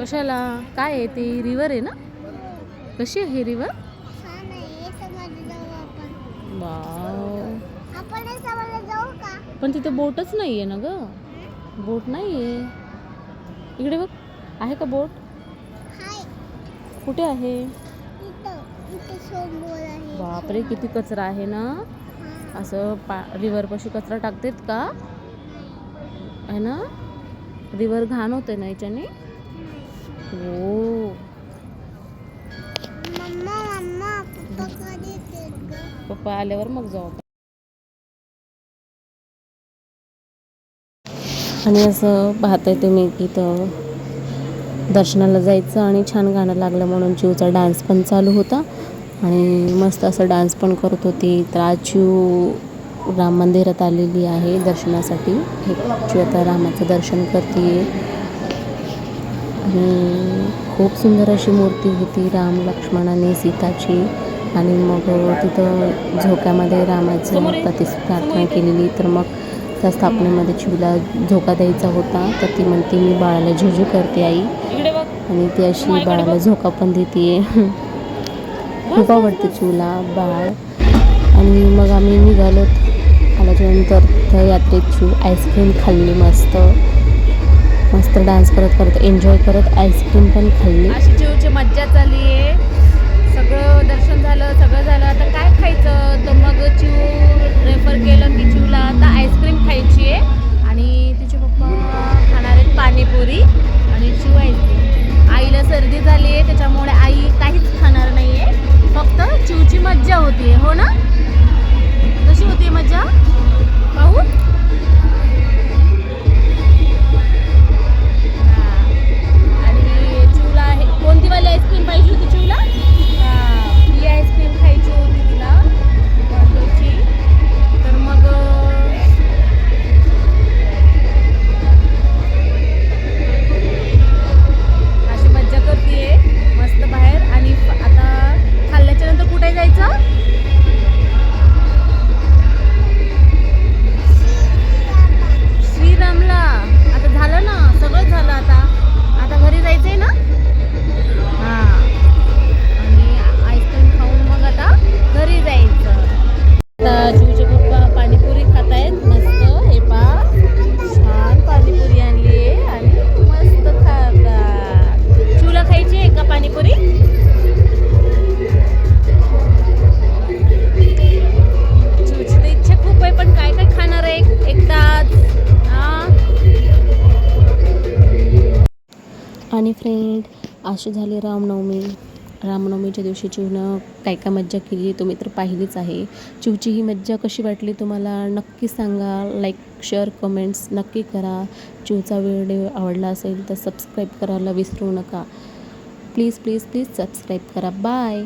कशाला? काय आहे ती? रिवर आहे ना? कशी आहे रिवर पण तिथे बोटच नाही आहे ना ग. बोट नाही आहे इकडे बघ. आहे का बोट? कुठे आहे? बापरे किती कचरा आहे ना. असं पा रिव्हरपाशी कचरा टाकतेत का? आहे ना? रिव्हर घाण होते ना याच्याने? पप्पा आल्यावर मग जाऊ आणि असं पाहताय तुम्ही की तर दर्शनाला जायचं आणि छान गाणं लागलं म्हणून चिवचा डान्स पण चालू होता. आणि मस्त असं डान्स पण करत होती. तर आज चिव राम मंदिरात आलेली आहे दर्शनासाठी. हे चिव आता रामाचं दर्शन करते आणि खूप सुंदर अशी मूर्ती होती राम लक्ष्मण आणि सीताची. आणि मग तिथं झोक्यामध्ये रामाचं प्रतिस प्रार्थना केलेली. तर मग त्या स्थापनेमध्ये चिवला झोका द्यायचा होता. तर ती म्हणते मी बाळाला झुझू करते आई. आणि ती अशी बाळाला झोका पण देते खूप आवडते चिवला बाळ. आणि मग आम्ही निघालो. आल्याच्यानंतर त्या यात्रेत चिव आईस्क्रीम खाल्ली मस्त. मस्त डान्स करत करत एन्जॉय करत आईस्क्रीम पण खाल्ली. मज्जा चालली आहे झाली आहे त्याच्यामुळे आणि फ्रेंड अशी झाली रामनवमी. रामनवमीच्या दिवशी चिवनं काय काय मज्जा केली तुम्ही तर पाहिलीच आहे. चिवची ही मज्जा कशी वाटली तुम्हाला? नक्की सांगा. लाईक शेअर कमेंट्स नक्की करा. चिवचा व्हिडिओ आवडला असेल तर सबस्क्राईब करायला विसरू नका. प्लीज प्लीज प्लीज सबस्क्राईब करा. बाय